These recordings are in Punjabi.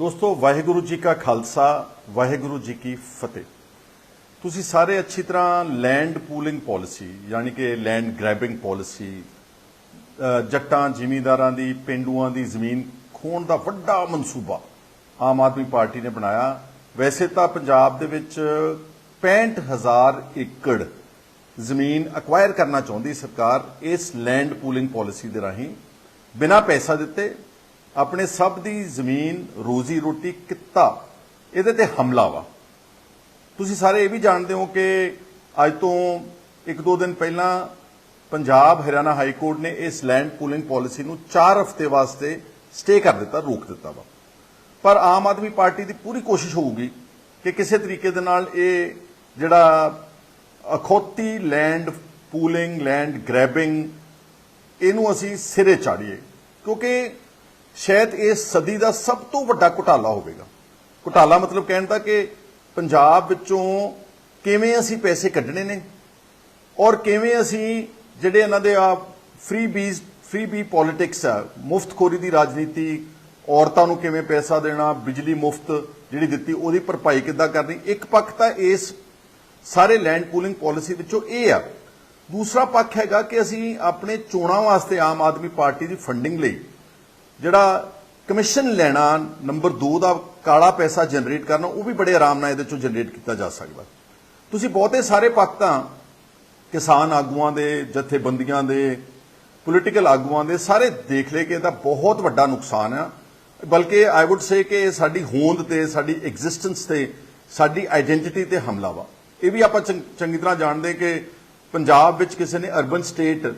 ਦੋਸਤੋ, ਵਾਹਿਗੁਰੂ ਜੀ ਕਾ ਖਾਲਸਾ, ਵਾਹਿਗੁਰੂ ਜੀ ਕੀ ਫਤਿਹ। ਤੁਸੀਂ ਸਾਰੇ ਅੱਛੀ ਤਰ੍ਹਾਂ ਲੈਂਡ ਪੂਲਿੰਗ ਪਾਲਿਸੀ ਯਾਨੀ ਕਿ ਲੈਂਡ ਗ੍ਰੈਬਿੰਗ ਪਾਲਿਸੀ ਜੱਟਾਂ, ਜ਼ਿਮੀਂਦਾਰਾਂ ਦੀ, ਪਿੰਡੂਆਂ ਦੀ ਜ਼ਮੀਨ ਖੋਣ ਦਾ ਵੱਡਾ ਮਨਸੂਬਾ ਆਮ ਆਦਮੀ ਪਾਰਟੀ ਨੇ ਬਣਾਇਆ। ਵੈਸੇ ਤਾਂ ਪੰਜਾਬ ਦੇ ਵਿੱਚ 65000 ਏਕੜ ਜ਼ਮੀਨ ਅਕਵਾਇਰ ਕਰਨਾ ਚਾਹੁੰਦੀ ਸਰਕਾਰ ਇਸ ਲੈਂਡ ਪੂਲਿੰਗ ਪਾਲਿਸੀ ਦੇ ਰਾਹੀਂ। ਬਿਨਾਂ ਪੈਸਾ ਦਿੱਤੇ ਆਪਣੇ ਸਭ ਦੀ ਜ਼ਮੀਨ, ਰੋਜ਼ੀ ਰੋਟੀ, ਕਿੱਤਾ, ਇਹਦੇ ਤੇ ਹਮਲਾ ਵਾ। ਤੁਸੀਂ ਸਾਰੇ ਇਹ ਵੀ ਜਾਣਦੇ ਹੋ ਕਿ ਅੱਜ ਤੋਂ ਇੱਕ ਦੋ ਦਿਨ ਪਹਿਲਾਂ ਪੰਜਾਬ ਹਰਿਆਣਾ ਹਾਈ ਕੋਰਟ ਨੇ ਇਸ ਲੈਂਡ ਪੂਲਿੰਗ ਪਾਲਿਸੀ ਨੂੰ 4 ਹਫ਼ਤੇ ਵਾਸਤੇ ਸਟੇ ਕਰ ਦਿੱਤਾ, ਰੋਕ ਦਿੱਤਾ ਵਾ। ਪਰ ਆਮ ਆਦਮੀ ਪਾਰਟੀ ਦੀ ਪੂਰੀ ਕੋਸ਼ਿਸ਼ ਹੋਊਗੀ ਕਿ ਕਿਸੇ ਤਰੀਕੇ ਦੇ ਨਾਲ ਇਹ ਜਿਹੜਾ ਅਖੌਤੀ ਲੈਂਡ ਪੂਲਿੰਗ, ਲੈਂਡ ਗ੍ਰੈਬਿੰਗ, ਇਹਨੂੰ ਅਸੀਂ ਸਿਰੇ ਚਾੜੀਏ। ਕਿਉਂਕਿ ਸ਼ਾਇਦ ਇਹ ਸਦੀ ਦਾ ਸਭ ਤੋਂ ਵੱਡਾ ਘੁਟਾਲਾ ਹੋਵੇਗਾ। ਘੁਟਾਲਾ ਮਤਲਬ ਕਹਿਣ ਦਾ ਕਿ ਪੰਜਾਬ ਵਿੱਚੋਂ ਕਿਵੇਂ ਅਸੀਂ ਪੈਸੇ ਕੱਢਣੇ ਨੇ ਔਰ ਕਿਵੇਂ ਅਸੀਂ ਜਿਹੜੇ ਇਹਨਾਂ ਦੇ ਆ freebies freebie politics ਆ, ਮੁਫਤਖੋਰੀ ਦੀ ਰਾਜਨੀਤੀ, ਔਰਤਾਂ ਨੂੰ ਕਿਵੇਂ ਪੈਸਾ ਦੇਣਾ, ਬਿਜਲੀ ਮੁਫਤ ਜਿਹੜੀ ਦਿੱਤੀ ਉਹਦੀ ਭਰਪਾਈ ਕਿੱਦਾਂ ਕਰਨੀ, ਇੱਕ ਪੱਖ ਤਾਂ ਇਸ ਸਾਰੇ ਲੈਂਡ ਪੂਲਿੰਗ ਪਾਲਿਸੀ ਵਿੱਚੋਂ ਇਹ ਆ। ਦੂਸਰਾ ਪੱਖ ਹੈਗਾ ਕਿ ਅਸੀਂ ਆਪਣੇ ਚੋਣਾਂ ਵਾਸਤੇ ਆਮ ਆਦਮੀ ਪਾਰਟੀ ਦੀ ਫੰਡਿੰਗ ਲਈ ਜਿਹੜਾ ਕਮਿਸ਼ਨ ਲੈਣਾ ਨੰਬਰ 2 ਦਾ ਕਾਲਾ ਪੈਸਾ ਜਨਰੇਟ ਕਰਨਾ, ਉਹ ਵੀ ਬੜੇ ਆਰਾਮ ਨਾਲ ਇਹਦੇ ਚੋਂ ਜਨਰੇਟ ਕੀਤਾ ਜਾ ਸਕਦਾ। ਤੁਸੀਂ ਬਹੁਤੇ ਸਾਰੇ ਪੱਖ ਤਾਂ ਕਿਸਾਨ ਆਗੂਆਂ ਦੇ, ਜਥੇਬੰਦੀਆਂ ਦੇ ਪੋਲੀਟੀਕਲ ਆਗੂਆਂ ਦੇ ਸਾਰੇ ਦੇਖ ਲਏ ਕਿ ਇਹਦਾ ਬਹੁਤ ਵੱਡਾ ਨੁਕਸਾਨ ਆ। ਬਲਕਿ ਆਈ ਊਡ ਸੇ ਕਿ ਸਾਡੀ ਹੋਂਦ ਤੇ, ਸਾਡੀ ਐਗਜ਼ਿਸਟੈਂਸ ਤੇ, ਸਾਡੀ ਆਇਡੈਂਟੀਟੀ ਤੇ ਹਮਲਾ ਵਾ। ਇਹ ਵੀ ਆਪਾਂ ਚੰਗ- ਚੰਗੀ ਤਰ੍ਹਾਂ ਜਾਣਦੇ ਕਿ ਪੰਜਾਬ ਵਿੱਚ ਕਿਸੇ ਨੇ ਅਰਬਨ ਸਟੇਟ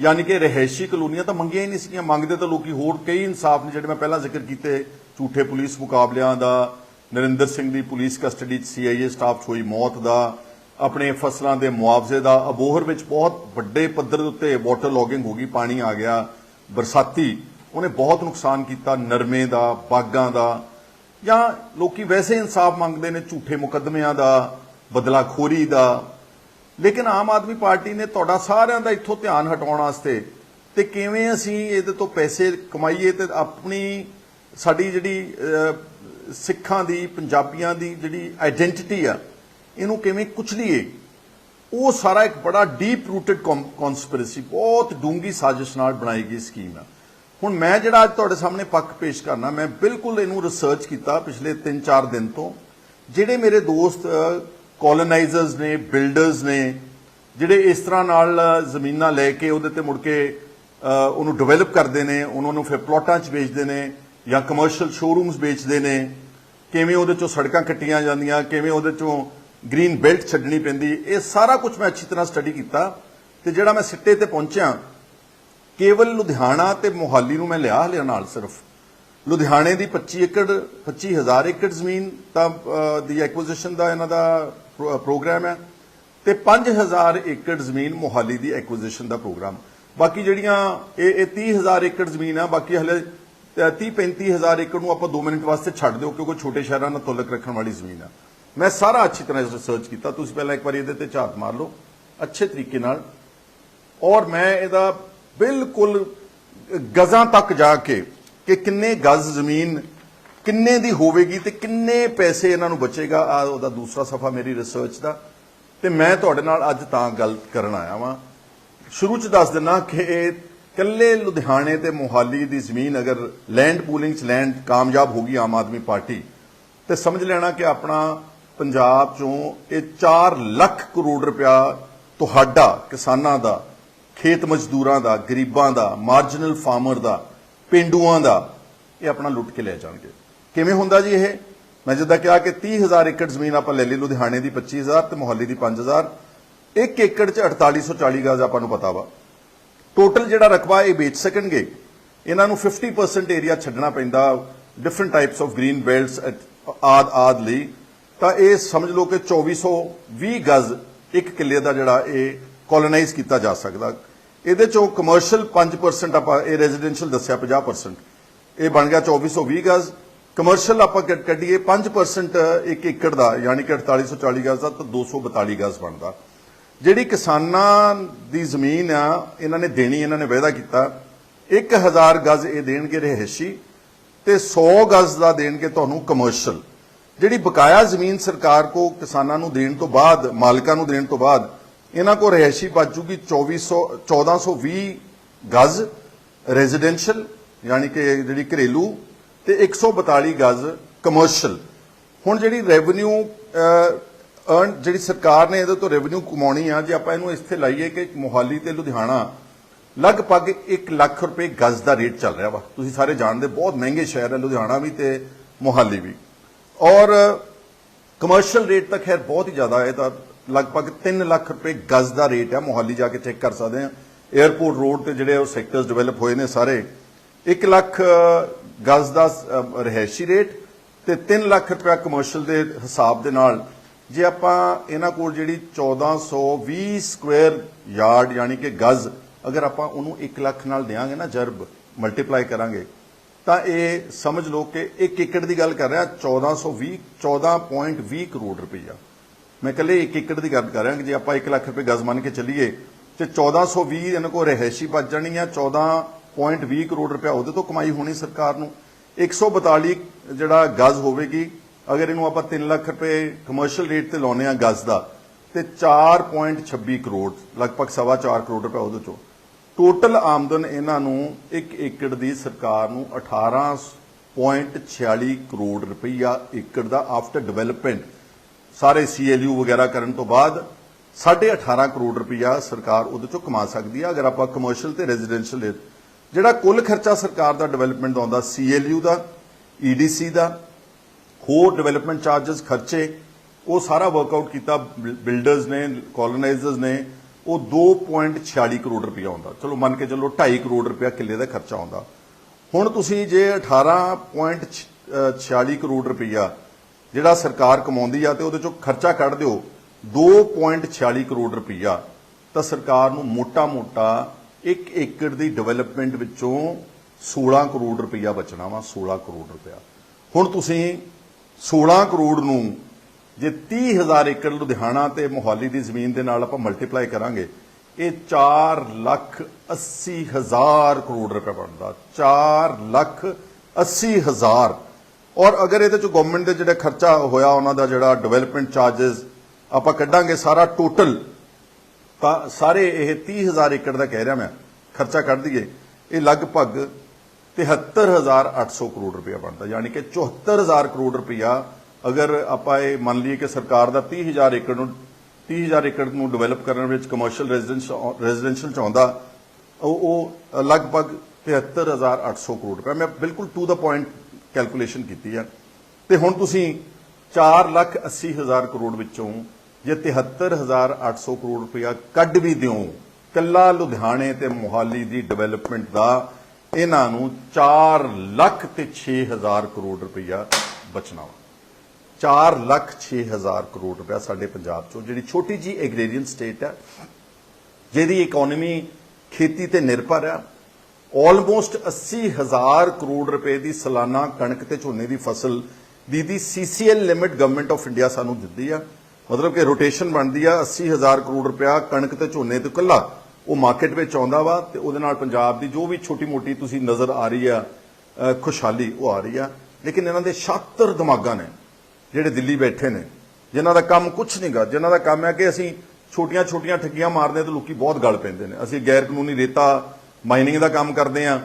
ਯਾਨੀ ਕਿ ਰਹਿائشੀ ਕਲੋਨੀਆਂ ਤਾਂ ਮੰਗੀਆਂ ਹੀ ਨਹੀਂ ਸੀਗੀਆਂ। ਮੰਗਦੇ ਤਾਂ ਲੋਕੀ ਹੋਰ ਕਈ ਇਨਸਾਫ ਨੇ ਜਿਹੜੇ ਮੈਂ ਪਹਿਲਾਂ ਜ਼ਿਕਰ ਕੀਤੇ। ਝੂਠੇ ਪੁਲਿਸ ਮੁਕਾਬਲਿਆਂ ਦਾ, ਨਰਿੰਦਰ ਸਿੰਘ ਦੀ ਪੁਲਿਸ ਕਸਟਡੀ 'ਚ ਸੀਆਈਏ ਸਟਾਫ 'ਚ ਹੋਈ ਮੌਤ ਦਾ, ਆਪਣੇ ਫਸਲਾਂ ਦੇ ਮੁਆਵਜ਼ੇ ਦਾ। ਅਬੋਹਰ ਵਿੱਚ ਬਹੁਤ ਵੱਡੇ ਪੱਧਰ ਦੇ ਉੱਤੇ ਵਾਟਰ ਲੌਗਿੰਗ ਹੋ ਗਈ, ਪਾਣੀ ਆ ਗਿਆ, ਬਰਸਾਤੀ। ਉਹਨੇ ਬਹੁਤ ਨੁਕਸਾਨ ਕੀਤਾ, ਨਰਮੇ ਦਾ, ਬਾਗਾਂ ਦਾ। ਜਾਂ ਲੋਕੀ ਵੈਸੇ ਇਨਸਾਫ ਮੰਗਦੇ ਨੇ ਝੂਠੇ ਮੁਕੱਦਮਿਆਂ ਦਾ, ਬਦਲਾਖੋਰੀ ਦਾ। ਲੇਕਿਨ ਆਮ ਆਦਮੀ ਪਾਰਟੀ ਨੇ ਤੁਹਾਡਾ ਸਾਰਿਆਂ ਦਾ ਇੱਥੋਂ ਧਿਆਨ ਹਟਾਉਣ ਵਾਸਤੇ ਤੇ ਕਿਵੇਂ ਅਸੀਂ ਇਹਦੇ ਤੋਂ ਪੈਸੇ ਕਮਾਈਏ ਤੇ ਆਪਣੀ, ਸਾਡੀ ਜਿਹੜੀ ਸਿੱਖਾਂ ਦੀ, ਪੰਜਾਬੀਆਂ ਦੀ ਜਿਹੜੀ ਆਇਡੈਂਟੀਟੀ ਆ, ਇਹਨੂੰ ਕਿਵੇਂ ਕੁਚਲੀਏ? ਉਹ ਸਾਰਾ ਇੱਕ ਬੜਾ ਡੀਪ ਰੂਟਡ ਕਨਸਪੀਰੇਸੀ ਬਹੁਤ ਡੂੰਗੀ ਸਾਜ਼ਿਸ਼ ਨਾਲ ਬਣਾਈ ਗਈ ਸਕੀਮ ਆ। ਹੁਣ ਮੈਂ ਜਿਹੜਾ ਅੱਜ ਤੁਹਾਡੇ ਸਾਹਮਣੇ ਪੱਖ ਪੇਸ਼ ਕਰਨਾ, ਮੈਂ ਬਿਲਕੁਲ ਇਹਨੂੰ ਰਿਸਰਚ ਕੀਤਾ ਪਿਛਲੇ 3-4 ਦਿਨ ਤੋਂ, ਜਿਹੜੇ ਮੇਰੇ ਦੋਸਤ ਕੋਲੋਨਾਈਜ਼ਰਸ ਨੇ ਬਿਲਡਰਸ ਨੇ, ਜਿਹੜੇ ਇਸ ਤਰ੍ਹਾਂ ਨਾਲ ਜ਼ਮੀਨਾਂ ਲੈ ਕੇ ਉਹਦੇ ਤੇ ਮੁੜ ਕੇ ਉਹਨੂੰ ਡਿਵੈਲਪ ਕਰਦੇ ਨੇ, ਉਹਨਾਂ ਨੂੰ ਫਿਰ ਪਲਾਟਾਂ 'ਚ ਵੇਚਦੇ ਨੇ ਜਾਂ ਕਮਰਸ਼ੀਅਲ ਸ਼ੋਰੂਮਸ ਵੇਚਦੇ ਨੇ, ਕਿਵੇਂ ਉਹਦੇ ਚੋਂ ਸੜਕਾਂ ਕੱਟੀਆਂ ਜਾਂਦੀਆਂ, ਕਿਵੇਂ ਉਹਦੇ ਚੋਂ ਗ੍ਰੀਨ ਬੈਲਟ ਛੱਡਣੀ ਪੈਂਦੀ, ਇਹ ਸਾਰਾ ਕੁਝ ਮੈਂ ਅੱਛੀ ਤਰ੍ਹਾਂ ਸਟੱਡੀ ਕੀਤਾ ਤੇ ਜਿਹੜਾ ਮੈਂ ਸਿੱਟੇ ਤੇ ਪਹੁੰਚਿਆ, ਕੇਵਲ ਲੁਧਿਆਣਾ ਤੇ ਮੋਹਾਲੀ ਨੂੰ ਮੈਂ ਲਿਆ ਹਲਿਆ ਨਾਲ ਸਿਰਫ। ਲੁਧਿਆਣੇ ਦੀ 25 ਏਕੜ 25000 ਏਕੜ ਜ਼ਮੀਨ ਤਾਂ ਦੀ ਐਕੁਜੀਸ਼ਨ ਦਾ ਇਹਨਾਂ ਦਾ ਪ੍ਰੋਗਰਾਮ ਹੈ ਤੇ 5000 ਏਕੜ ਜ਼ਮੀਨ ਮੋਹਾਲੀ ਦੀ ਐਕੁਜੀਸ਼ਨ ਦਾ ਪ੍ਰੋਗਰਾਮ। ਬਾਕੀ ਜਿਹੜੀਆਂ ਇਹ ਇਹ 30000 ਏਕੜ ਜ਼ਮੀਨ ਆ, ਬਾਕੀ ਹਲੇ 30 35000 ਏਕੜ ਨੂੰ ਆਪਾਂ 2 ਮਿੰਟ ਵਾਸਤੇ ਛੱਡ ਦਿਓ, ਕਿਉਂਕਿ ਛੋਟੇ ਸ਼ਹਿਰਾਂ ਨਾਲ ਤੁਲਕ ਰੱਖਣ ਵਾਲੀ ਜ਼ਮੀਨ ਆ। ਮੈਂ ਸਾਰਾ ਅੱਛੀ ਤਰ੍ਹਾਂ ਰਿਸਰਚ ਕੀਤਾ। ਤੁਸੀਂ ਪਹਿਲਾਂ ਇੱਕ ਵਾਰੀ ਇਹਦੇ ਤੇ ਝਾਤ ਮਾਰ ਲਓ, ਅੱਛੇ ਤਰੀਕੇ ਨਾਲ। ਔਰ ਮੈਂ ਇਹਦਾ ਬਿਲਕੁਲ ਗਜ਼ਾਂ ਤੱਕ ਜਾ ਕੇ ਕਿ ਕਿੰਨੇ ਗਜ਼ ਜ਼ਮੀਨ ਕਿੰਨੇ ਦੀ ਹੋਵੇਗੀ ਤੇ ਕਿੰਨੇ ਪੈਸੇ ਇਹਨਾਂ ਨੂੰ ਬਚੇਗਾ? ਆ ਉਹਦਾ ਦੂਸਰਾ ਸਫਾ ਮੇਰੀ ਰਿਸਰਚ ਦਾ। ਤੇ ਮੈਂ ਤੁਹਾਡੇ ਨਾਲ ਅੱਜ ਤਾਂ ਗੱਲ ਕਰਨ ਆਇਆ ਵਾਂ। ਸ਼ੁਰੂ ਚ ਦੱਸ ਦਿੰਨਾ ਕਿ ਇਹ ਕੱਲੇ ਲੁਧਿਆਣੇ ਤੇ ਮੋਹਾਲੀ ਦੀ ਜ਼ਮੀਨ ਅਗਰ ਲੈਂਡ ਪੂਲਿੰਗ ਚ ਲੈਂਡ ਕਾਮਯਾਬ ਹੋ ਗਈ ਆਮ ਆਦਮੀ ਪਾਰਟੀ, ਤੇ ਸਮਝ ਲੈਣਾ ਕਿ ਆਪਣਾ ਪੰਜਾਬ ਚੋਂ ਇਹ 4 ਲੱਖ ਕਰੋੜ ਰੁਪਇਆ ਤੁਹਾਡਾ, ਕਿਸਾਨਾਂ ਦਾ, ਖੇਤ ਮਜ਼ਦੂਰਾਂ ਦਾ, ਗਰੀਬਾਂ ਦਾ ਮਾਰਜਨਲ ਫਾਰਮਰ ਦਾ, ਪਿੰਡੂਆਂ ਦਾ, ਇਹ ਆਪਣਾ ਲੁੱਟ ਕੇ ਲੈ ਜਾਣਗੇ। ਕਿਵੇਂ ਹੁੰਦਾ ਜੀ ਇਹ? ਮੈਂ ਜਿੱਦਾਂ ਕਿਹਾ ਕਿ 30000 ਏਕੜ ਜ਼ਮੀਨ ਆਪਾਂ ਲੈ ਲਈ, ਲੁਧਿਆਣੇ ਦੀ 25000 ਤੇ ਮੋਹਾਲੀ ਦੀ 5000 ਇੱਕ ਏਕੜ 'ਚ 4840 ਗਜ਼ ਆਪਾਂ ਨੂੰ ਪਤਾ ਵਾ। ਟੋਟਲ ਜਿਹੜਾ ਰਕਬਾ ਇਹ ਵੇਚ ਸਕਣਗੇ, ਇਹਨਾਂ ਨੂੰ 50% ਏਰੀਆ ਛੱਡਣਾ ਪੈਂਦਾ different types of green belts ਆਦ ਆਦ ਲਈ। ਤਾਂ ਇਹ ਸਮਝ ਲਓ ਕਿ 2420 ਗਜ਼ ਇੱਕ ਕਿੱਲੇ ਦਾ ਜਿਹੜਾ ਇਹ ਕੋਲੋਨਾਈਜ਼ ਕੀਤਾ ਜਾ ਸਕਦਾ। ਇਹਦੇ ਚੋਂ ਕਮਰਸ਼ੀਅਲ 5% ਆਪਾਂ, ਇਹ ਰੈਜ਼ੀਡੈਂਸ਼ੀਅਲ ਦੱਸਿਆ 50% ਇਹ ਬਣ ਗਿਆ 2420 ਗਜ਼। ਕਮਰਸ਼ੀਅਲ ਆਪਾਂ ਕੱਟ ਕੱਢੀਏ 5% ਇੱਕ ਏਕੜ ਦਾ, ਯਾਨੀ ਕਿ 4840 ਗਜ਼ ਦਾ ਤਾਂ 242 ਗਜ਼ ਬਣਦਾ। ਜਿਹੜੀ ਕਿਸਾਨਾਂ ਦੀ ਜ਼ਮੀਨ ਆ, ਇਹਨਾਂ ਨੇ ਦੇਣੀ, ਇਹਨਾਂ ਨੇ ਵਾਅਦਾ ਕੀਤਾ। 1000 ਗਜ਼ ਇਹ ਦੇਣਗੇ ਰਹਿਸ਼ੀ ਤੇ 100 ਗਜ਼ ਦਾ ਦੇਣਗੇ ਤੁਹਾਨੂੰ ਕਮਰਸ਼ੀਅਲ ਜਿਹੜੀ ਬਕਾਇਆ ਜ਼ਮੀਨ ਸਰਕਾਰ ਕੋ ਕਿਸਾਨਾਂ ਨੂੰ ਦੇਣ ਤੋਂ ਬਾਅਦ, ਮਾਲਕਾਂ ਨੂੰ ਦੇਣ ਤੋਂ ਬਾਅਦ, ਇਹਨਾਂ ਕੋ ਰਹਿਸ਼ੀ ਬਚੂਗੀ 2400 1420 ਗਜ਼ ਰੈਜ਼ੀਡੈਂਸ਼ੀਅਲ ਯਾਨੀ ਕਿ ਜਿਹੜੀ ਘਰੇਲੂ ਤੇ 142 ਗਜ਼ ਕਮਰਸ਼ੀਅਲ ਹੁਣ ਜਿਹੜੀ ਰੈਵਨਿਊ ਅਰਨ ਜਿਹੜੀ ਸਰਕਾਰ ਨੇ ਇਹਦੇ ਤੋਂ ਰੈਵਨਿਊ ਕਮਾਉਣੀ ਆ, ਜੇ ਆਪਾਂ ਇਹਨੂੰ ਇੱਥੇ ਲਾਈਏ ਕਿ ਮੋਹਾਲੀ ਤੇ ਲੁਧਿਆਣਾ, ਲਗਭਗ 1 ਲੱਖ ਰੁਪਏ ਗਜ਼ ਦਾ ਰੇਟ ਚੱਲ ਰਿਹਾ ਵਾ। ਤੁਸੀਂ ਸਾਰੇ ਜਾਣਦੇ, ਬਹੁਤ ਮਹਿੰਗੇ ਸ਼ਹਿਰ ਹੈ ਲੁਧਿਆਣਾ ਵੀ ਤੇ ਮੋਹਾਲੀ ਵੀ। ਔਰ ਕਮਰਸ਼ੀਅਲ ਰੇਟ ਤਾਂ ਖੈਰ ਬਹੁਤ ਹੀ ਜ਼ਿਆਦਾ ਹੈ ਤਾਂ ਲਗਭਗ 3 ਲੱਖ ਰੁਪਏ ਗਜ਼ ਦਾ ਰੇਟ ਹੈ ਮੋਹਾਲੀ ਜਾ ਕੇ ਚੈੱਕ ਕਰ ਸਕਦੇ ਆ। 에어ਪੋਰਟ ਰੋਡ ਤੇ ਜਿਹੜੇ ਉਹ ਸੈਕਟਰਸ ਡਿਵੈਲਪ ਹੋਏ ਨੇ ਸਾਰੇ 1 ਲੱਖ ਗਜ਼ ਦਾ ਰਹਿਸ਼ੀ ਰੇਟ ਤੇ 3 ਲੱਖ ਰੁਪਏ ਕਮਰਸ਼ੀਅਲ ਦੇ ਹਿਸਾਬ ਦੇ ਨਾਲ ਜੇ ਆਪਾਂ ਇਹਨਾਂ ਕੋਲ ਜਿਹੜੀ 1420 ਸਕੁਅਰ ਯਾਰਡ ਯਾਨੀ ਕਿ ਗਜ਼ ਅਗਰ ਆਪਾਂ ਉਹਨੂੰ 1 ਲੱਖ ਨਾਲ ਦੇਾਂਗੇ ਨਾ ਜਰਬ ਮਲਟੀਪਲਾਈ ਕਰਾਂਗੇ, ਤਾਂ ਇਹ ਸਮਝ ਲਓ ਕਿ 1 ਏਕੜ ਦੀ ਗੱਲ ਕਰ ਰਿਹਾ 1420 14.20 ਕਰੋੜ ਰੁਪਈਆ। ਮੈਂ ਕੱਲੇ 1 ਏਕੜ ਦੀ ਗੱਲ ਕਰ ਰਿਹਾ ਕਿ ਜੇ ਆਪਾਂ 1 ਲੱਖ ਰੁਪਏ ਗਜ਼ ਮੰਨ ਕੇ ਚੱਲੀਏ ਤੇ 1420 ਇਹਨਾਂ ਕੋਲ ਰਹਿਸ਼ੀ ਬਚ ਜਾਣੀ ਆ 14 14.20 ਕਰੋੜ ਰੁਪਇਆ ਉਹਦੇ ਤੋਂ ਕਮਾਈ ਹੋਣੀ ਸਰਕਾਰ ਨੂੰ। 142 ਜਿਹੜਾ ਗਜ਼ ਹੋਵੇਗੀ, ਅਗਰ ਇਹਨੂੰ ਆਪਾਂ 3 ਲੱਖ ਰੁਪਏ ਕਮਰਸ਼ੀਅਲ ਰੇਟ ਤੇ ਲਾਉਨੇ ਆ ਗਜ਼ ਦਾ, ਤੇ 4.26 ਕਰੋੜ, ਲਗਭਗ ਸਵਾ ਚਾਰ ਕਰੋੜ ਰੁਪਏ ਉਹਦੇ ਚੋਂ। ਟੋਟਲ ਆਮਦਨ ਇਹਨਾਂ ਨੂੰ 1 ਏਕੜ ਦੀ ਸਰਕਾਰ ਨੂੰ 18.46 ਕਰੋੜ ਰੁਪਈਆ ਏਕੜ ਦਾ ਆਫਟਰ ਡਿਵੈਲਪਮੈਂਟ ਸਾਰੇ ਸੀਐਲਯੂ ਵਗੈਰਾ ਕਰਨ ਤੋਂ ਬਾਅਦ 18.5 ਕਰੋੜ ਰੁਪਈਆ ਸਰਕਾਰ ਉਹਦੇ ਚੋਂ ਕਮਾ ਸਕਦੀ ਹੈ। ਅਗਰ ਆਪਾਂ ਕਮਰਸ਼ੀਅਲ ਤੇ ਰੈਜ਼ੀਡੈਂਸ਼ੀਅਲ ਜਿਹੜਾ ਕੁੱਲ ਖਰਚਾ ਸਰਕਾਰ ਦਾ ਡਿਵੈਲਪਮੈਂਟ ਦਾ ਆਉਂਦਾ ਸੀਐਲਯੂ ਦਾ ਈਡੀਸੀ ਦਾ, ਹੋਰ ਡਿਵੈਲਪਮੈਂਟ ਚਾਰजेस ਖਰਚੇ, ਉਹ ਸਾਰਾ ਵਰਕਆਊਟ ਕੀਤਾ ਬਿਲਡਰਸ ਨੇ ਕੋਲੋਨਾਈਜ਼ਰਸ ਨੇ, ਉਹ 2.46 ਕਰੋੜ ਰੁਪਇਆ ਆਉਂਦਾ। ਚਲੋ ਮੰਨ ਕੇ ਚੱਲੋ 2.5 ਕਰੋੜ ਰੁਪਇਆ ਕਿੱਲੇ ਦਾ ਖਰਚਾ ਆਉਂਦਾ। ਹੁਣ ਤੁਸੀਂ ਜੇ 18.46 ਕਰੋੜ ਰੁਪਇਆ ਜਿਹੜਾ ਸਰਕਾਰ ਕਮਾਉਂਦੀ ਆ ਤੇ ਉਹਦੇ ਚੋਂ ਖਰਚਾ ਕੱਢ ਦਿਓ 2.46 ਕਰੋੜ ਰੁਪਇਆ, ਤਾਂ ਸਰਕਾਰ ਨੂੰ ਮੋਟਾ-ਮੋਟਾ 1 ਏਕੜ ਦੀ ਡਿਵੈਲਪਮੈਂਟ ਵਿੱਚੋਂ 16 ਕਰੋੜ ਰੁਪਇਆ ਬਚਣਾ ਵਾ 16 ਕਰੋੜ ਰੁਪਇਆ। ਹੁਣ ਤੁਸੀਂ 16 ਕਰੋੜ ਨੂੰ ਜੇ 30000 ਏਕੜ ਲੁਧਿਆਣਾ ਤੇ ਮੋਹਾਲੀ ਦੀ ਜ਼ਮੀਨ ਦੇ ਨਾਲ ਆਪਾਂ ਮਲਟੀਪਲਾਈ ਕਰਾਂਗੇ, ਇਹ 4 ਲੱਖ 80 ਹਜ਼ਾਰ ਕਰੋੜ ਰੁਪਏ ਬਣਦਾ। 4 ਲੱਖ 80 ਹਜ਼ਾਰ। ਔਰ ਅਗਰ ਇਹਦੇ ਚ ਗਵਰਨਮੈਂਟ ਦੇ ਜਿਹੜਾ ਖਰਚਾ ਹੋਇਆ, ਉਹਨਾਂ ਦਾ ਜਿਹੜਾ ਡਿਵੈਲਪਮੈਂਟ ਚਾਰजेस ਆਪਾਂ ਕੱਢਾਂਗੇ ਸਾਰਾ ਟੋਟਲ ਤਾਂ ਸਾਰੇ ਇਹ 30000 ਏਕੜ ਦਾ ਕਹਿ ਰਿਹਾ ਮੈਂ, ਖਰਚਾ ਕੱਢ ਦਈਏ, ਇਹ ਲਗਭਗ 73800 ਕਰੋੜ ਰੁਪਇਆ ਬਣਦਾ। ਯਾਨੀ ਕਿ 74000 ਕਰੋੜ ਰੁਪਇਆ ਅਗਰ ਆਪਾਂ ਇਹ ਮੰਨ ਲਈਏ ਕਿ ਸਰਕਾਰ ਦਾ 30000 ਏਕੜ ਨੂੰ 30000 ਏਕੜ ਨੂੰ ਡਿਵੈਲਪ ਕਰਨ ਵਿੱਚ ਕਮਰਸ਼ੀਅਲ ਰੈਜ਼ੀਡੈਂਸ਼ੀਅਲ ਰੈਜ਼ੀਡੈਂਸ਼ੀਅਲ ਚ ਆਉਂਦਾ ਉਹ ਉਹ ਲਗਭਗ 73800 ਕਰੋੜ ਰੁਪਇਆ। ਮੈਂ ਬਿਲਕੁਲ ਟੂ ਦਾ ਪੁਆਇੰਟ ਕੈਲਕੂਲੇਸ਼ਨ ਕੀਤੀ ਹੈ ਤੇ ਹੁਣ ਤੁਸੀਂ 4 ਲੱਖ 80 ਹਜ਼ਾਰ ਕਰੋੜ ਵਿੱਚੋਂ ਜੇ 73800 ਕਰੋੜ ਰੁਪਇਆ ਕੱਢ ਵੀ ਦਿਓ, ਕੱਲਾ ਲੁਧਿਆਣੇ ਤੇ ਮੋਹਾਲੀ ਦੀ ਡਿਵੈਲਪਮੈਂਟ ਦਾ ਇਹਨਾਂ ਨੂੰ 4 ਲੱਖ ਤੇ 6 ਹਜ਼ਾਰ ਕਰੋੜ ਰੁਪਇਆ ਬਚਣਾ ਵਾ। 4 ਲੱਖ 6 ਹਜ਼ਾਰ ਕਰੋੜ ਰੁਪਇਆ ਸਾਡੇ ਪੰਜਾਬ ਚੋਂ, ਜਿਹੜੀ ਛੋਟੀ ਜੀ ਐਗਰੀਰੀਅਨ ਸਟੇਟ ਹੈ, ਜਿਹਦੀ ਇਕਨੋਮੀ ਖੇਤੀ ਤੇ ਨਿਰਭਰ ਹੈ ਆਲਮੋਸਟ 80 ਹਜ਼ਾਰ ਕਰੋੜ ਰੁਪਏ ਦੀ ਸਾਲਾਨਾ ਕਣਕ ਤੇ ਝੋਨੇ ਦੀ ਫਸਲ ਦੀ ਦੀ CCL limit government of India ਸਾਨੂੰ ਦਿੰਦੀ ਆ। ਮਤਲਬ ਕਿ ਰੋਟੇਸ਼ਨ ਬਣਦੀ ਆ 80 ਹਜ਼ਾਰ ਕਰੋੜ ਰੁਪਇਆ ਕਣਕ ਤੇ ਝੋਨੇ ਤੇ ਕੱਲਾ ਉਹ ਮਾਰਕੀਟ ਵਿੱਚ ਆਉਂਦਾ ਵਾ ਤੇ ਉਹਦੇ ਨਾਲ ਪੰਜਾਬ ਦੀ ਜੋ ਵੀ ਛੋਟੀ ਮੋਟੀ ਤੁਸੀਂ ਨਜ਼ਰ ਆ ਰਹੀ ਆ ਖੁਸ਼ਹਾਲੀ ਉਹ ਆ ਰਹੀ ਆ। ਲੇਕਿਨ ਇਹਨਾਂ ਦੇ ਛਾਤਰ ਦਿਮਾਗਾਂ ਨੇ, ਜਿਹੜੇ ਦਿੱਲੀ ਬੈਠੇ ਨੇ, ਜਿਨ੍ਹਾਂ ਦਾ ਕੰਮ ਕੁਝ ਨਹੀਂਗਾ ਜਿਨ੍ਹਾਂ ਦਾ ਕੰਮ ਹੈ ਕਿ ਅਸੀਂ ਛੋਟੀਆਂ ਛੋਟੀਆਂ ਠੱਗੀਆਂ ਮਾਰਦੇ ਹਾਂ ਤੇ ਲੋਕੀ ਬਹੁਤ ਗਲ ਪੈਂਦੇ ਨੇ। ਅਸੀਂ ਗੈਰ ਕਾਨੂੰਨੀ ਰੇਤਾ ਮਾਈਨਿੰਗ ਦਾ ਕੰਮ ਕਰਦੇ ਆ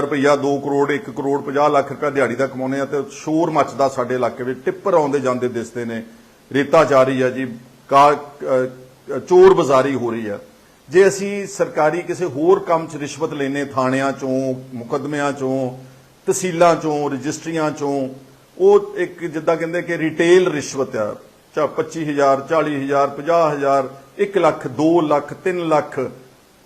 ਰੁਪਈਆ 2 ਕਰੋੜ 1 ਕਰੋੜ 50 ਲੱਖ ਰੁਪਏ ਦਿਹਾੜੀ ਦਾ ਕਮਾਉਂਦੇ ਆ ਤੇ ਸ਼ੋਰ ਮੱਚਦਾ ਸਾਡੇ ਇਲਾਕੇ ਵਿੱਚ, ਟਿੱਪਰ ਆਉਂਦੇ ਜਾਂਦੇ ਦਿਸਦੇ ਨੇ। ਰੇਤਾ ਜਾ ਰਹੀ ਹੈ ਜੀ, ਕਾ ਚੋਰ ਬਾਜ਼ਾਰੀ ਹੋ ਰਹੀ ਹੈ। ਜੇ ਅਸੀਂ ਸਰਕਾਰੀ ਕਿਸੇ ਹੋਰ ਕੰਮ 'ਚ ਰਿਸ਼ਵਤ ਲੈਨੇ ਥਾਣਿਆਂ 'ਚੋਂ, ਮੁਕੱਦਮਿਆਂ 'ਚੋਂ, ਤਹਿਸੀਲਾਂ 'ਚੋਂ, ਰਜਿਸਟਰੀਆਂ 'ਚੋਂ, ਉਹ ਇੱਕ ਜਿੱਦਾਂ ਕਹਿੰਦੇ ਕਿ ਰਿਟੇਲ ਰਿਸ਼ਵਤ ਆ ਚਾ 25000 40000 50000 1 ਲੱਖ 2 ਲੱਖ 3 ਲੱਖ,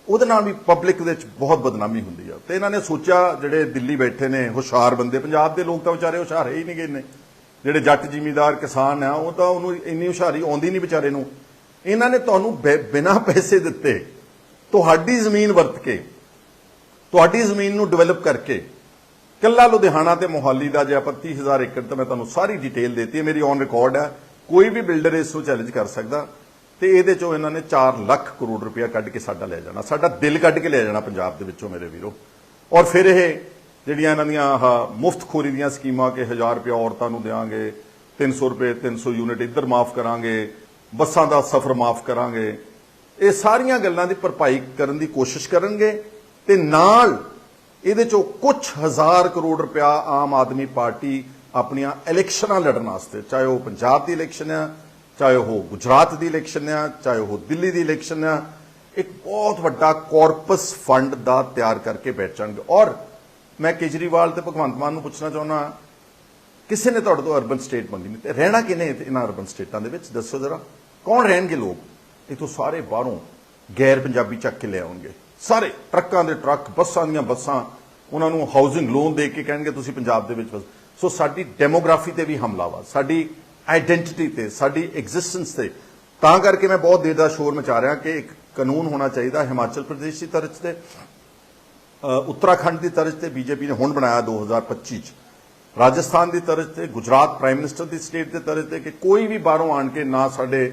ਉਹਦੇ ਨਾਲ ਵੀ ਪਬਲਿਕ ਦੇ ਵਿੱਚ ਬਹੁਤ ਬਦਨਾਮੀ ਹੁੰਦੀ ਆ। ਤੇ ਇਹਨਾਂ ਨੇ ਸੋਚਿਆ ਜਿਹੜੇ ਦਿੱਲੀ ਬੈਠੇ ਨੇ, ਹੁਸ਼ਿਆਰ ਬੰਦੇ, ਪੰਜਾਬ ਦੇ ਲੋਕ ਤਾਂ ਵਿਚਾਰੇ ਹੁਸ਼ਿਆਰ ਹੀ ਨਹੀਂ ਗਏ ਨੇ ਜਿਹੜੇ ਜੱਟ ਜਿਮੀਦਾਰ ਕਿਸਾਨ ਆ, ਉਹ ਤਾਂ ਉਹਨੂੰ ਇੰਨੀ ਹੁਸ਼ਿਆਰੀ ਆਉਂਦੀ ਨਹੀਂ ਵਿਚਾਰੇ ਨੂੰ। ਇਹਨਾਂ ਨੇ ਤੁਹਾਨੂੰ ਬਿਨਾਂ ਪੈਸੇ ਦਿੱਤੇ ਤੁਹਾਡੀ ਜ਼ਮੀਨ ਵਰਤ ਕੇ, ਤੁਹਾਡੀ ਜ਼ਮੀਨ ਨੂੰ ਡਿਵੈਲਪ ਕਰਕੇ, ਕੱਲਾ ਲੁਧਿਆਣਾ ਤੇ ਮੋਹਾਲੀ ਦਾ ਜੇ ਆਪਾਂ 30000 ਏਕੜ ਤਾਂ ਮੈਂ ਤੁਹਾਨੂੰ ਸਾਰੀ ਡਿਟੇਲ ਦਿੱਤੀ ਹੈ ਮੇਰੀ ਔਨ ਰਿਕਾਰਡ ਹੈ ਕੋਈ ਵੀ ਬਿਲਡਰ ਇਸ ਨੂੰ ਚੈਲੰਜ ਕਰ ਸਕਦਾ ਤੇ ਇਹਦੇ ਚੋਂ ਇਹਨਾਂ ਨੇ 4 ਲੱਖ ਕਰੋੜ ਰੁਪਇਆ ਕੱਢ ਕੇ ਸਾਡਾ ਲੈ ਜਾਣਾ, ਸਾਡਾ ਦਿਲ ਕੱਢ ਕੇ ਲੈ ਜਾਣਾ ਪੰਜਾਬ ਦੇ ਵਿੱਚੋਂ ਮੇਰੇ ਵੀਰੋ। ਔਰ ਫਿਰ ਇਹ ਜਿਹੜੀਆਂ ਇਹਨਾਂ ਦੀਆਂ ਆਹ ਮੁਫਤਖੋਰੀ ਦੀਆਂ ਸਕੀਮਾਂ ਕਿ 1000 ਰੁਪਏ ਔਰਤਾਂ ਨੂੰ ਦੇਵਾਂਗੇ 300 ਰੁਪਏ 300 ਯੂਨਿਟ ਇੱਧਰ ਮਾਫ ਕਰਾਂਗੇ, ਬੱਸਾਂ ਦਾ ਸਫ਼ਰ ਮਾਫ ਕਰਾਂਗੇ, ਇਹ ਸਾਰੀਆਂ ਗੱਲਾਂ ਦੀ ਭਰਪਾਈ ਕਰਨ ਦੀ ਕੋਸ਼ਿਸ਼ ਕਰਨਗੇ ਤੇ ਨਾਲ ਇਹਦੇ ਚੋਂ ਕੁਝ ਹਜ਼ਾਰ ਕਰੋੜ ਰੁਪਇਆ ਆਮ ਆਦਮੀ ਪਾਰਟੀ ਆਪਣੀਆਂ ਇਲੈਕਸ਼ਨਾਂ ਲੜਨ ਵਾਸਤੇ, ਚਾਹੇ ਉਹ ਪੰਜਾਬ ਦੀ ਇਲੈਕਸ਼ਨ ਆ, ਚਾਹੇ ਉਹ ਗੁਜਰਾਤ ਦੀ ਇਲੈਕਸ਼ਨ ਆ, ਚਾਹੇ ਉਹ ਦਿੱਲੀ ਦੀ ਇਲੈਕਸ਼ਨ ਆ, ਇੱਕ ਬਹੁਤ ਵੱਡਾ ਕਾਰਪਸ ਫੰਡ ਦਾ ਤਿਆਰ ਕਰਕੇ ਬੈਠ ਔਰ ਮੈਂ ਕੇਜਰੀਵਾਲ ਤੇ ਭਗਵੰਤ ਮਾਨ ਨੂੰ ਪੁੱਛਣਾ ਚਾਹੁੰਦਾ ਕਿਸੇ ਨੇ ਤੁਹਾਡੇ ਤੋਂ ਅਰਬਨ ਸਟੇਟ ਮੰਗੀ? ਨਹੀਂ ਤੇ ਰਹਿਣਾ ਕਿਨੇ ਇਹਨਾਂ ਅਰਬਨ ਸਟੇਟਾਂ ਦੇ ਵਿੱਚ? ਦੱਸੋ ਜਰਾ। ਕੌਣ ਰਹਿਣਗੇ ਲੋਕ? ਇਥੋਂ ਸਾਰੇ ਬਾਹਰੋਂ ਗੈਰ ਪੰਜਾਬੀ ਚੱਕ ਕੇ ਲੈ ਆਉਣਗੇ। ਸਾਰੇ ਟਰੱਕਾਂ ਦੇ ਟਰੱਕ, ਬੱਸਾਂ ਦੀਆਂ ਬੱਸਾਂ, ਉਹਨਾਂ ਨੂੰ ਹਾਊਸਿੰਗ ਲੋਨ ਦੇ ਕੇ ਕਹਿਣਗੇ, ਤੁਸੀਂ ਪੰਜਾਬ ਦੇ ਵਿੱਚ ਵਸ ਸੋ ਸਾਡੀ ਡੈਮੋਗ੍ਰਾਫੀ ਤੇ ਵੀ ਹਮਲਾ ਵਾ। ਸਾਡੀ ਆਇਡੈਂਟੀਟੀ ਤੇ, ਸਾਡੀ ਐਗਜ਼ਿਸਟੈਂਸ ਤੇ। ਤਾਂ ਕਰਕੇ ਮੈਂ ਬਹੁਤ ਦੇਰ ਦਾ ਸ਼ੋਰ ਮਚਾ ਰਿਹਾ ਕਿ ਇੱਕ ਕਾਨੂੰਨ ਹੋਣਾ ਚਾਹੀਦਾ ਹਿਮਾਚਲ ਪ੍ਰਦੇਸ਼ ਦੀ ਤਰਜ਼ ਤੇ। ਉੱਤਰਾਖੰਡ ਦੀ ਤਰਜ਼ ਤੇ ਬੀਜੇਪੀ ਨੇ ਹੁਣ ਬਣਾਇਆ 2025 ਚ। ਰਾਜਸਥਾਨ ਦੀ ਤਰਜ਼ ਤੇ, ਗੁਜਰਾਤ ਪ੍ਰਾਈਮ ਮਿਨਿਸਟਰ ਦੀ ਸਟੇਟ ਦੇ ਤਰਜ਼ ਤੇ ਕਿ ਕੋਈ ਵੀ ਬਾਹਰੋਂ ਆਣ ਕੇ ਨਾ ਸਾਡੇ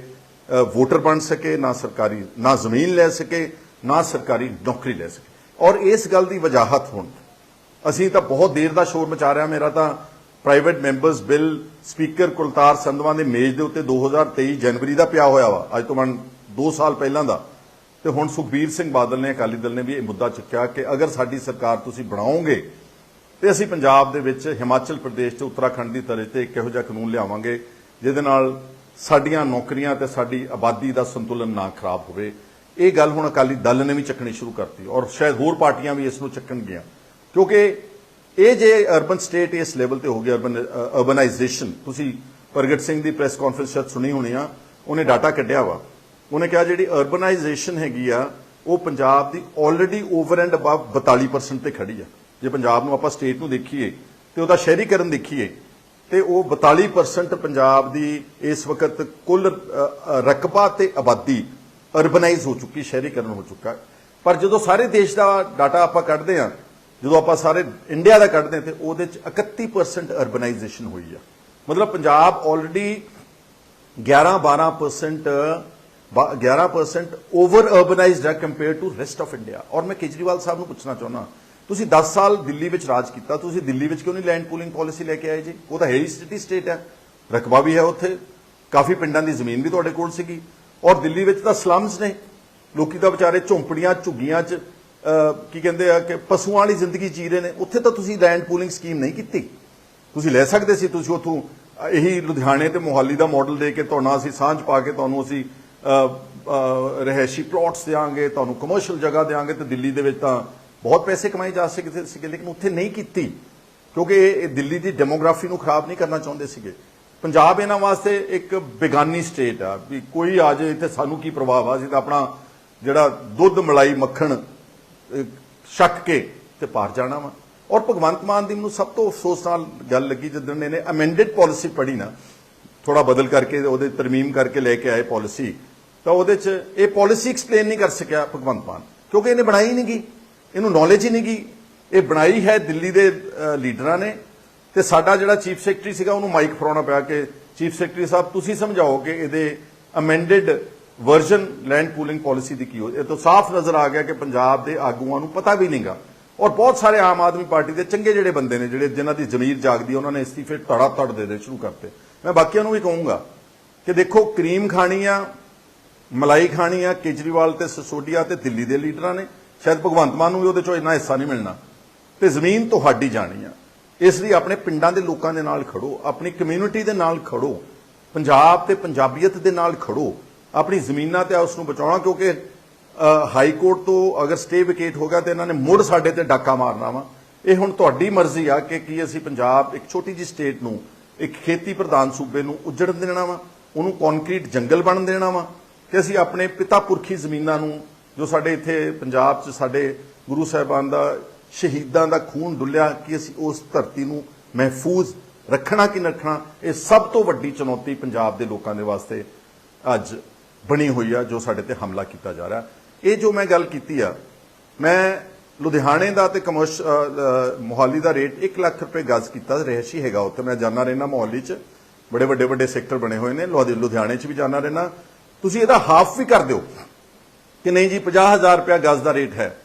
ਵੋਟਰ ਬਣ ਸਕੇ, ਨਾ ਸਰਕਾਰੀ, ਨਾ ਜ਼ਮੀਨ ਲੈ ਸਕੇ, ਨਾ ਸਰਕਾਰੀ ਨੌਕਰੀ ਲੈ ਸਕੇ। ਔਰ ਇਸ ਗੱਲ ਦੀ ਵਜਾਹਤ ਹੁਣ। ਅਸੀਂ ਤਾਂ ਬਹੁਤ ਦੇਰ ਦਾ ਸ਼ੋਰ ਮਚਾ ਰਿਹਾ ਮੇਰਾ ਤਾਂ private members bill speaker Kultar Sandhwan ਦੇ ਮੇਜ਼ ਦੇ ਉੱਤੇ 2023 ਜਨਵਰੀ ਦਾ ਪਿਆ ਹੋਇਆ ਵਾ। ਅੱਜ ਤੋਂ ਮਨ 2 ਸਾਲ ਪਹਿਲਾਂ ਦਾ। ਤੇ ਹੁਣ ਸੁਖਬੀਰ ਸਿੰਘ ਬਾਦਲ ਨੇ, ਅਕਾਲੀ ਦਲ ਨੇ ਵੀ ਇਹ ਮੁੱਦਾ ਚੁੱਕਿਆ ਕਿ ਅਗਰ ਸਾਡੀ ਸਰਕਾਰ ਤੁਸੀਂ ਬਣਾਓਗੇ, ਤੇ ਅਸੀਂ ਪੰਜਾਬ ਦੇ ਵਿੱਚ ਹਿਮਾਚਲ ਪ੍ਰਦੇਸ਼ ਤੇ ਉੱਤਰਾਖੰਡ ਦੀ ਤਰ੍ਹਾਂ ਤੇ ਇੱਕ ਇਹੋ ਜਿਹਾ ਕਾਨੂੰਨ ਲਿਆਵਾਂਗੇ, ਜਿਹਦੇ ਨਾਲ ਸਾਡੀਆਂ ਨੌਕਰੀਆਂ ਤੇ ਸਾਡੀ ਆਬਾਦੀ ਦਾ ਸੰਤੁਲਨ ਨਾ ਖਰਾਬ ਹੋਵੇ। ਇਹ ਗੱਲ ਹੁਣ ਅਕਾਲੀ ਦਲ ਨੇ ਵੀ ਚੱਕਣੀ ਸ਼ੁਰੂ ਕਰਤੀ ਔਰ ਸ਼ਾਇਦ ਹੋਰ ਪਾਰਟੀਆਂ ਵੀ ਇਸ ਨੂੰ ਚੱਕਣਗੀਆਂ। ਕਿਉਂਕਿ ਇਹ ਜੇ ਅਰਬਨ ਸਟੇਟ ਇਸ ਲੈਵਲ ਤੇ ਹੋ ਗਿਆ, ਅਰਬਨ ਅਰਬਨਾਈਜੇਸ਼ਨ, ਤੁਸੀਂ ਪ੍ਰਗਟ ਸਿੰਘ ਦੀ ਪ੍ਰੈਸ ਕਾਨਫਰੰਸ ਸ਼ਾਇਦ ਸੁਣੀ ਹੋਣੀ ਆ, ਉਹਨੇ ਡਾਟਾ ਕੱਢਿਆ ਵਾ। ਉਹਨੇ ਕਿਹਾ ਜਿਹੜੀ ਅਰਬਨਾਈਜੇਸ਼ਨ ਹੈਗੀ ਆ, ਉਹ ਪੰਜਾਬ ਦੀ ਆਲਰੇਡੀ ਓਵਰ ਐਂਡ ਅਬਵ 42% ਤੇ ਖੜੀ ਆ। ਜੇ ਪੰਜਾਬ ਨੂੰ ਆਪਾਂ ਸਟੇਟ ਨੂੰ ਦੇਖੀਏ ਤੇ ਉਹਦਾ ਸ਼ਹਿਰੀਕਰਨ ਦੇਖੀਏ, ਤੇ ਉਹ 42% ਪੰਜਾਬ ਦੀ ਇਸ ਵਕਤ ਕੁੱਲ ਰਕਬਾ ਤੇ ਆਬਾਦੀ ਅਰਬਨਾਈਜ਼ ਹੋ ਚੁੱਕੀ, ਸ਼ਹਿਰੀਕਰਨ ਹੋ ਚੁੱਕਾ। ਪਰ ਜਦੋਂ ਸਾਰੇ ਦੇਸ਼ ਦਾ ਡਾਟਾ ਆਪਾਂ ਕੱਢਦੇ ਆ ਜਦੋਂ ਆਪਾਂ ਸਾਰੇ ਇੰਡੀਆ ਦਾ ਕੱਢਦੇ ਹਾਂ, ਤੇ ਉਹਦੇ ਚ 31% ਅਰਬਨਾਈਜੇਸ਼ਨ ਹੋਈ ਆ। ਮਤਲਬ ਪੰਜਾਬ ਆਲਰੇਡੀ 11-12% 11% ਓਵਰ ਅਰਬਨਾਈਜ਼ਡ ਹੈ compare to rest of India ਔਰ ਮੈਂ ਕੇਜਰੀਵਾਲ ਸਾਹਿਬ ਨੂੰ ਪੁੱਛਣਾ ਚਾਹੁੰਦਾ, ਤੁਸੀਂ 10 ਸਾਲ ਦਿੱਲੀ ਵਿੱਚ ਰਾਜ ਕੀਤਾ, ਤੁਸੀਂ ਦਿੱਲੀ ਵਿੱਚ ਕਿਉਂ ਨਹੀਂ ਲੈਂਡ ਪੂਲਿੰਗ ਪਾਲਿਸੀ ਲੈ ਕੇ ਆਏ ਜੀ? ਉਹ ਤਾਂ ਹੈ ਹੀ ਸਿਟੀ ਸਟੇਟ ਹੈ, ਰਕਬਾ ਵੀ ਹੈ ਉੱਥੇ, ਕਾਫੀ ਪਿੰਡਾਂ ਦੀ ਜ਼ਮੀਨ ਵੀ ਤੁਹਾਡੇ ਕੋਲ ਸੀਗੀ। ਔਰ ਦਿੱਲੀ ਵਿੱਚ ਤਾਂ ਸਲਮਸ ਨੇ, ਲੋਕੀ ਤਾਂ ਵਿਚਾਰੇ ਝੌਂਪੜੀਆਂ, ਝੁੱਗੀਆਂ 'ਚ ਕੀ ਕਹਿੰਦੇ ਆ ਕਿ ਪਸ਼ੂਆਂ ਵਾਲੀ ਜ਼ਿੰਦਗੀ ਜੀ ਰਹੇ ਨੇ। ਉੱਥੇ ਤਾਂ ਤੁਸੀਂ ਲੈਂਡ ਪੂਲਿੰਗ ਸਕੀਮ ਨਹੀਂ ਕੀਤੀ। ਤੁਸੀਂ ਲੈ ਸਕਦੇ ਸੀ, ਤੁਸੀਂ ਉਥੋਂ ਇਹੀ ਲੁਧਿਆਣੇ ਤੇ ਮੋਹਾਲੀ ਦਾ ਮਾਡਲ ਦੇ ਕੇ ਤੁਹਾਨੂੰ ਅਸੀਂ ਸਾਂਝ ਪਾ ਕੇ ਤੁਹਾਨੂੰ ਅਸੀਂ ਰਹਿਸ਼ੀ ਪਲਾਟਸ ਦੇਾਂਗੇ ਤੁਹਾਨੂੰ ਕਮਰਸ਼ੀਅਲ ਜਗ੍ਹਾ ਦੇਾਂਗੇ ਤੇ ਦਿੱਲੀ ਦੇ ਵਿੱਚ ਤਾਂ ਬਹੁਤ ਪੈਸੇ ਕਮਾਈ ਜਾ ਸਕਦੇ ਸੀਗੇ, ਲੇਕਿਨ ਉੱਥੇ ਨਹੀਂ ਕੀਤੀ, ਕਿਉਂਕਿ ਇਹ ਦਿੱਲੀ ਦੀ ਡੈਮੋਗ੍ਰਾਫੀ ਨੂੰ ਖਰਾਬ ਨਹੀਂ ਕਰਨਾ ਚਾਹੁੰਦੇ ਸੀਗੇ। ਪੰਜਾਬ ਇਹਨਾਂ ਵਾਸਤੇ ਇੱਕ ਬੇਗਾਨੀ ਸਟੇਟ ਆ, ਵੀ ਕੋਈ ਆ ਜੇ ਇੱਥੇ ਸਾਨੂੰ ਕੀ ਪ੍ਰਭਾਵ ਆ, ਅਸੀਂ ਤਾਂ ਆਪਣਾ ਜਿਹੜਾ ਦੁੱਧ, ਮਲਾਈ, ਮੱਖਣ ਛੱਕ ਕੇ ਤੇ ਪਾਰ ਜਾਣਾ ਵਾ। ਔਰ ਭਗਵੰਤ ਮਾਨ ਦੀ ਮੈਨੂੰ ਸਭ ਤੋਂ ਅਫਸੋਸ ਨਾਲ ਗੱਲ ਲੱਗੀ ਜਦੋਂ ਇਹਨੇ ਅਮੈਂਡਡ ਪਾਲਿਸੀ ਪੜ੍ਹੀ ਨਾ ਥੋੜਾ ਬਦਲ ਕਰਕੇ ਉਹਦੇ ਤਰਮੀਮ ਕਰਕੇ ਲੈ ਕੇ ਆਏ ਪਾਲਿਸੀ ਤਾਂ ਉਹਦੇ 'ਚ ਇਹ ਪਾਲਿਸੀ ਐਕਸਪਲੇਨ ਨਹੀਂ ਕਰ ਸਕਿਆ ਭਗਵੰਤ ਮਾਨ। ਕਿਉਂਕਿ ਇਹਨੇ ਬਣਾਈ ਨਹੀਂ ਗਈ ਇਹਨੂੰ ਨੌਲੇਜ ਹੀ ਨਹੀਂ ਗਈ ਇਹ ਬਣਾਈ ਹੈ ਦਿੱਲੀ ਦੇ ਲੀਡਰਾਂ ਨੇ। ਤੇ ਸਾਡਾ ਜਿਹੜਾ ਚੀਫ ਸੈਕਟਰੀ ਸੀਗਾ, ਉਹਨੂੰ ਮਾਈਕ ਫਰਾਉਣਾ ਪਿਆ ਕਿ ਚੀਫ ਸੈਕਟਰੀ ਸਾਹਿਬ, ਤੁਸੀਂ ਸਮਝਾਓ ਕਿ ਇਹਦੇ amended version land pooling policy ਦੀ ਕੀ ਹੋ ਇਹ ਤਾਂ ਸਾਫ਼ ਨਜ਼ਰ ਆ ਗਿਆ ਕਿ ਪੰਜਾਬ ਦੇ ਆਗੂਆਂ ਨੂੰ ਪਤਾ ਵੀ ਨਹੀਂਗਾ। ਔਰ ਬਹੁਤ ਸਾਰੇ ਆਮ ਆਦਮੀ ਪਾਰਟੀ ਦੇ ਚੰਗੇ ਜਿਹੜੇ ਬੰਦੇ ਨੇ, ਜਿਹੜੇ ਜਿਨ੍ਹਾਂ ਦੀ ਜ਼ਮੀਰ ਜਾਗਦੀ ਉਹਨਾਂ ਨੇ ਅਸਤੀਫੇ ਧੜਾ ਧੜ ਦੇ ਦੇ ਸ਼ੁਰੂ ਕਰਤੇ। ਮੈਂ ਬਾਕੀਆਂ ਨੂੰ ਵੀ ਕਹੂੰਗਾ ਕਿ ਦੇਖੋ, ਕਰੀਮ ਖਾਣੀ ਆ ਮਲਾਈ ਖਾਣੀ ਆ, ਕੇਜਰੀਵਾਲ ਤੇ ਸਸੋਡੀਆ ਤੇ ਦਿੱਲੀ ਦੇ ਲੀਡਰਾਂ ਨੇ। ਸ਼ਾਇਦ ਭਗਵੰਤ ਮਾਨ ਨੂੰ ਵੀ ਉਹਦੇ ਚੋਂ ਇੰਨਾ ਹਿੱਸਾ ਨਹੀਂ ਮਿਲਣਾ। ਤੇ ਜ਼ਮੀਨ ਤੁਹਾਡੀ ਜਾਣੀ ਆ। ਇਸ ਲਈ ਆਪਣੇ ਪਿੰਡਾਂ ਦੇ ਲੋਕਾਂ ਦੇ ਨਾਲ ਖੜੋ, ਆਪਣੀ ਕਮਿਊਨਿਟੀ ਦੇ ਨਾਲ ਖੜੋ, ਪੰਜਾਬ ਤੇ ਪੰਜਾਬੀਅਤ ਦੇ ਨਾਲ ਖੜੋ, ਆਪਣੀ ਜ਼ਮੀਨਾਂ ਤੇ ਉਸ ਨੂੰ ਬਚਾਉਣਾ, ਕਿਉਂਕਿ ਹਾਈ ਕੋਰਟ ਤੋਂ ਅਗਰ ਸਟੇ ਵਿਕੇਟ ਹੋ ਗਿਆ ਤੇ ਇਹਨਾਂ ਨੇ ਮੁੜ ਸਾਡੇ ਤੇ ਡਾਕਾ ਮਾਰਨਾ ਵਾ। ਇਹ ਹੁਣ ਤੁਹਾਡੀ ਮਰਜ਼ੀ ਆ ਕਿ ਕੀ ਅਸੀਂ ਪੰਜਾਬ ਇੱਕ ਛੋਟੀ ਜਿਹੀ ਸਟੇਟ ਨੂੰ, ਇੱਕ ਖੇਤੀ ਪ੍ਰਧਾਨ ਸੂਬੇ ਨੂੰ ਉਜੜਨ ਦੇਣਾ ਵਾ, ਉਹਨੂੰ ਕੰਕਰੀਟ ਜੰਗਲ ਬਣਨ ਦੇਣਾ ਵਾ। ਕਿ ਅਸੀਂ ਆਪਣੇ ਪਿਤਾ ਪੁਰਖੀ ਜ਼ਮੀਨਾਂ ਨੂੰ, ਜੋ ਸਾਡੇ ਇੱਥੇ ਪੰਜਾਬ 'ਚ ਸਾਡੇ ਗੁਰੂ ਸਾਹਿਬਾਨ ਦਾ, ਸ਼ਹੀਦਾਂ ਦਾ ਖੂਨ ਡੁੱਲਿਆ, ਕਿ ਅਸੀਂ ਉਸ ਧਰਤੀ ਨੂੰ ਮਹਿਫੂਜ਼ ਰੱਖਣਾ ਕਿ ਨਾ ਰੱਖਣਾ ਇਹ ਸਭ ਤੋਂ ਵੱਡੀ ਚੁਣੌਤੀ ਪੰਜਾਬ ਦੇ ਲੋਕਾਂ ਦੇ ਵਾਸਤੇ ਅੱਜ ਬਣੀ ਹੋਈ ਆ, ਜੋ ਸਾਡੇ ਤੇ ਹਮਲਾ ਕੀਤਾ ਜਾ ਰਿਹਾ। ਇਹ ਜੋ ਮੈਂ ਗੱਲ ਕੀਤੀ ਆ, ਮੈਂ ਲੁਧਿਆਣੇ ਦਾ ਤੇ ਕਮਰਸ਼ ਮੋਹਾਲੀ ਦਾ ਰੇਟ 1 ਲੱਖ ਰੁਪਏ ਗਜ਼ ਕੀਤਾ, ਰਹਿਸ਼ੀ ਹੈਗਾ ਉੱਥੇ। ਮੈਂ ਜਾਣਾ ਰਹਿਣਾ ਮੋਹਾਲੀ 'ਚ। ਬੜੇ ਵੱਡੇ ਵੱਡੇ ਸੈਕਟਰ ਬਣੇ ਹੋਏ ਨੇ। ਲੁਧਿਆਣੇ 'ਚ ਵੀ ਜਾਣਾ ਰਹਿਣਾ ਤੁਸੀਂ ਇਹਦਾ ਹਾਫ ਵੀ ਕਰ ਦਿਓ। ਕਿ ਨਹੀਂ ਜੀ 50000 ਰੁਪਏ ਗਜ਼ ਦਾ ਰੇਟ ਹੈ।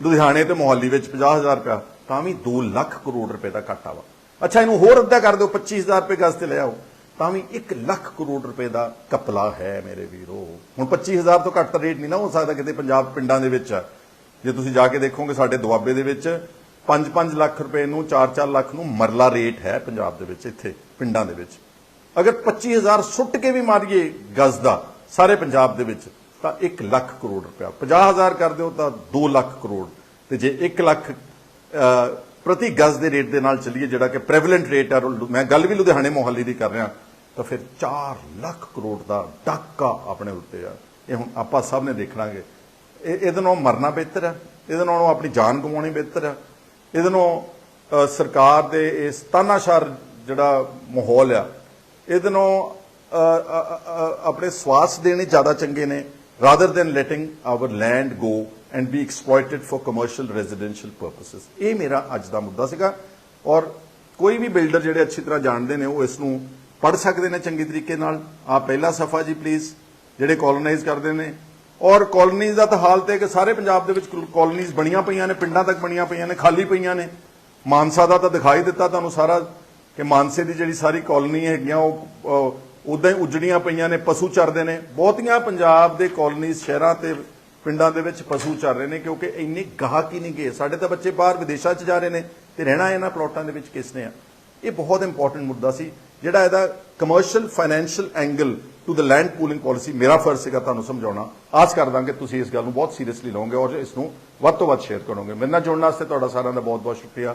ਲੁਧਿਆਣੇ ਤੇ ਮੋਹਾਲੀ ਵਿੱਚ 50000 ਰੁਪਏ ਤਾਂ ਵੀ 2 ਲੱਖ ਕਰੋੜ ਰੁਪਏ ਦਾ ਘਾਟਾ ਵਾ। ਅੱਛਾ, ਇਹਨੂੰ ਹੋਰ ਅੱਧਾ ਕਰ ਦਿਓ 25000 ਰੁਪਏ ਗਜ਼ ਤੇ ਲੈ ਆਓ। ਤਾਂ ਵੀ 1 ਲੱਖ ਕਰੋੜ ਰੁਪਏ ਦਾ ਕਪਲਾ ਹੈ ਮੇਰੇ ਵੀਰੋ। ਹੁਣ 25000 ਤੋਂ ਘੱਟ ਤਾਂ ਰੇਟ ਨਹੀਂ ਨਾ ਹੋ ਸਕਦਾ ਕਿਤੇ ਪੰਜਾਬ ਪਿੰਡਾਂ ਦੇ ਵਿੱਚ। ਜੇ ਤੁਸੀਂ ਜਾ ਕੇ ਦੇਖੋਗੇ ਸਾਡੇ ਦੁਆਬੇ ਦੇ ਵਿੱਚ 5-5 ਲੱਖ ਰੁਪਏ ਨੂੰ 4-4 ਲੱਖ ਨੂੰ ਮਰਲਾ ਰੇਟ ਹੈ ਪੰਜਾਬ ਦੇ ਵਿੱਚ, ਇੱਥੇ ਪਿੰਡਾਂ ਦੇ ਵਿੱਚ। ਅਗਰ 25000 ਸੁੱਟ ਕੇ ਵੀ ਮਾਰੀਏ ਗਜ਼ ਦਾ ਸਾਰੇ ਪੰਜਾਬ ਦੇ ਵਿੱਚ, ਤਾਂ 1 ਲੱਖ ਕਰੋੜ ਰੁਪਇਆ। 50000 ਕਰ ਦਿਓ ਤਾਂ 2 ਲੱਖ ਕਰੋੜ। ਤੇ ਜੇ 1 ਲੱਖ ਪ੍ਰਤੀ ਗਜ਼ ਦੇ ਰੇਟ ਦੇ ਨਾਲ ਚੱਲੀਏ, ਜਿਹੜਾ ਕਿ ਪ੍ਰੈਵਲੈਂਟ ਰੇਟ ਹੈ ਮੈਂ ਗੱਲ ਵੀ ਲੁਧਿਆਣੇ ਮੋਹਾਲੀ ਦੀ ਕਰ ਰਿਹਾ, ਤਾਂ ਫਿਰ 4 ਲੱਖ ਕਰੋੜ ਦਾ ਡਾਕਾ ਆਪਣੇ ਉੱਤੇ ਆ। ਇਹ ਹੁਣ ਆਪਾਂ ਸਭ ਨੇ ਦੇਖਣਾਗੇ ਇਹ, ਇਹਦੇ ਨਾਲੋਂ ਮਰਨਾ ਬਿਹਤਰ ਹੈ, ਇਹਦੇ ਨਾਲੋਂ ਆਪਣੀ ਜਾਨ ਗਵਾਉਣੀ ਬਿਹਤਰ ਹੈ। ਇਹਦੇ ਨਾਲੋਂ ਸਰਕਾਰ ਦੇ ਇਸ ਤਾਨਾਸ਼ਾਰ ਜਿਹੜਾ ਮਾਹੌਲ ਆ ਇਹਦੇ ਨੂੰ ਆਪਣੇ ਸਵਾਸ ਦੇਣੇ ਜ਼ਿਆਦਾ ਚੰਗੇ ਨੇ rather than letting our land go and be exploited for commercial residential purposes ਇਹ ਮੇਰਾ ਅੱਜ ਦਾ ਮੁੱਦਾ ਸੀਗਾ। ਔਰ ਕੋਈ ਵੀ ਬਿਲਡਰ ਜਿਹੜੇ ਅੱਛੀ ਤਰ੍ਹਾਂ ਜਾਣਦੇ ਨੇ, ਉਹ ਇਸ ਨੂੰ ਪੜ੍ਹ ਸਕਦੇ ਨੇ ਚੰਗੇ ਤਰੀਕੇ ਨਾਲ। ਆ ਪਹਿਲਾ ਸਫਾ ਜੀ ਪਲੀਜ਼ ਜਿਹੜੇ ਕੋਲੋਨਾਈਜ਼ ਕਰਦੇ ਨੇ। ਔਰ ਕਾਲੋਨੀਜ਼ ਦਾ ਤਾਂ ਹਾਲਤ ਹੈ ਕਿ ਸਾਰੇ ਪੰਜਾਬ ਦੇ ਵਿੱਚ ਕਾਲੋਨੀਜ਼ ਬਣੀਆਂ ਪਈਆਂ ਨੇ, ਪਿੰਡਾਂ ਤੱਕ ਬਣੀਆਂ ਪਈਆਂ ਨੇ, ਖਾਲੀ ਪਈਆਂ ਨੇ। ਮਾਨਸਾ ਦਾ ਤਾਂ ਦਿਖਾਈ ਦਿੱਤਾ ਤੁਹਾਨੂੰ ਸਾਰਾ। ਕਿ ਮਾਨਸੇ ਦੀ ਜਿਹੜੀ ਸਾਰੀ ਕਾਲੋਨੀ ਹੈਗੀਆਂ, ਉਹ ਉਦਾਂ ਹੀ ਉਜੜੀਆਂ ਪਈਆਂ ਨੇ, ਪਸ਼ੂ ਚਰਦੇ ਨੇ। ਬਹੁਤੀਆਂ ਪੰਜਾਬ ਦੇ ਕਾਲੋਨੀਜ਼, ਸ਼ਹਿਰਾਂ ਤੇ ਪਿੰਡਾਂ ਦੇ ਵਿੱਚ ਪਸ਼ੂ ਚਰ ਰਹੇ ਨੇ, ਕਿਉਂਕਿ ਇੰਨੀ ਗਾਹਕ ਹੀ ਨਹੀਂ ਗਏ। ਸਾਡੇ ਤਾਂ ਬੱਚੇ ਬਾਹਰ ਵਿਦੇਸ਼ਾਂ 'ਚ ਜਾ ਰਹੇ ਨੇ ਤੇ ਰਹਿਣਾ ਇਹਨਾਂ ਪਲਾਟਾਂ ਦੇ ਵਿੱਚ ਕਿਸ ਨੇ ਆ? ਇਹ ਬਹੁਤ ਇੰਪੋਰਟੈਂਟ ਮੁੱਦਾ ਸੀ, ਜਿਹੜਾ ਇਹਦਾ commercial financial angle to the land pooling policy ਮੇਰਾ ਫਰਜ਼ ਸੀਗਾ ਤੁਹਾਨੂੰ ਸਮਝਾਉਣਾ। ਆਸ ਕਰਦਾ ਕਿ ਤੁਸੀਂ ਇਸ ਗੱਲ ਨੂੰ ਬਹੁਤ ਸੀਰੀਅਸਲੀ ਲਓਗੇ ਔਰ ਇਸ ਨੂੰ ਵੱਧ ਤੋਂ ਵੱਧ ਸ਼ੇਅਰ ਕਰੋਗੇ। ਮੇਰੇ ਨਾਲ ਜੁੜਨ ਵਾਸਤੇ ਤੁਹਾਡਾ ਸਾਰਿਆਂ ਦਾ ਬਹੁਤ ਬਹੁਤ ਸ਼ੁਕਰੀਆ।